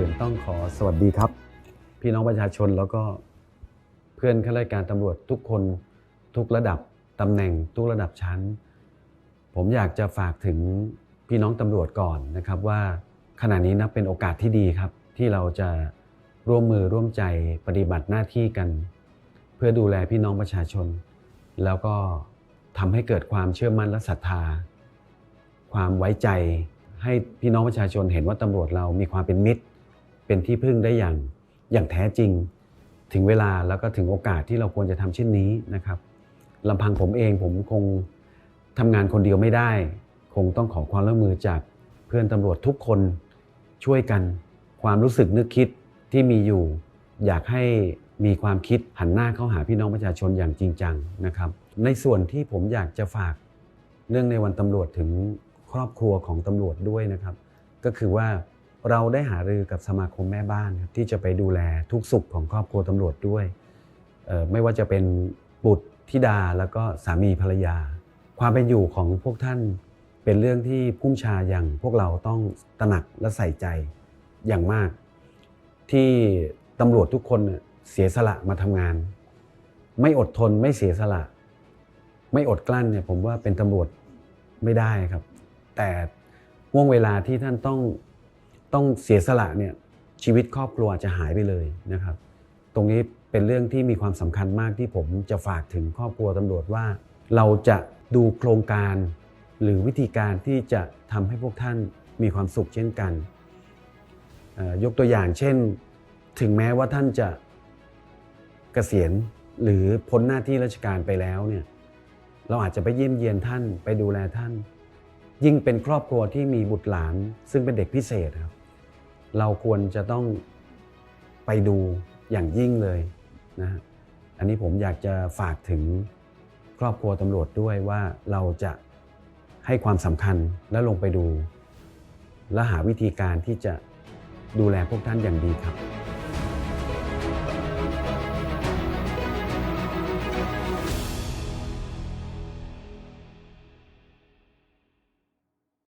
อื่นต้องขอสวัสดีครับ พี่น้องประชาชนแล้วก็เพื่อนข้าราชการตำรวจทุกคนทุกระดับตำแหน่งทุกระดับชั้น ผมอยากจะฝากถึงพี่น้องตำรวจก่อนนะครับว่าขณะนี้นับเป็นโอกาสที่ดีครับ ที่เราจะร่วมมือร่วมใจปฏิบัติหน้าที่กัน เพื่อดูแลพี่น้องประชาชน แล้วก็ทำให้เกิดความเชื่อมั่นและศรัทธา ความไว้ใจให้พี่น้องประชาชนเห็นว่าตำรวจเรามีความเป็นมิตร เป็นที่พึ่งได้อย่างอย่างแท้จริง ถึงเวลาแล้วก็ถึงโอกาสที่เราควรจะทำเช่นนี้นะครับลำพังผมเองผมคงทำงานคนเดียวไม่ได้ คงต้องขอความร่วมมือจากเพื่อนตำรวจทุกคนช่วยกันความรู้สึกนึกคิดที่มีอยู่ อยากให้มีความคิดหันหน้าเข้าหาพี่น้องประชาชนอย่างจริงจังนะครับ ในส่วนที่ผมอยากจะฝากเรื่องในวันตำรวจถึงครอบครัวของตำรวจด้วยนะครับ ก็คือว่า เราได้หารือกับสมาคมแม่บ้านครับที่จะไปดูแลทุกสุขของครอบครัวตำรวจด้วย ไม่ว่าจะเป็นบุตรธิดาแล้วก็สามีภรรยา ความเป็นอยู่ของพวกท่านเป็นเรื่องที่ผู้บัญชาอย่างพวกเราต้องตระหนักและใส่ใจอย่างมาก ที่ตำรวจทุกคนเนี่ยเสียสละมาทำงาน ไม่อดทนไม่เสียสละ ไม่อดกลั้นเนี่ยผมว่าเป็นตำรวจไม่ได้ครับ แต่ห่วงเวลาที่ท่านต้อง ต้องเสียสละเนี่ยชีวิตครอบครัวจะหายไปเลยนะครับ ตรงนี้เป็นเรื่องที่มีความสำคัญมากที่ผมจะฝากถึงครอบครัวตำรวจว่า เราจะดูโครงการ หรือวิธีการที่จะทำให้พวกท่านมีความสุขเช่นกันยกตัวอย่างเช่น ถึงแม้ว่าท่านจะเกษียณหรือพ้นหน้าที่ราชการไปแล้วเนี่ยเราอาจจะไปเยี่ยมเยียนท่านไปดูแลท่าน ยิ่งเป็นครอบครัวที่มีบุตรหลาน ซึ่งเป็นเด็กพิเศษครับ เราควรจะต้องไปดูอย่างยิ่งเลยนะฮะอันนี้ผมอยากจะฝากถึงครอบครัวตำรวจด้วยว่าเราจะให้ความสำคัญและลงไปดู และหาวิธีการที่จะดูแลพวกท่านอย่างดีครับ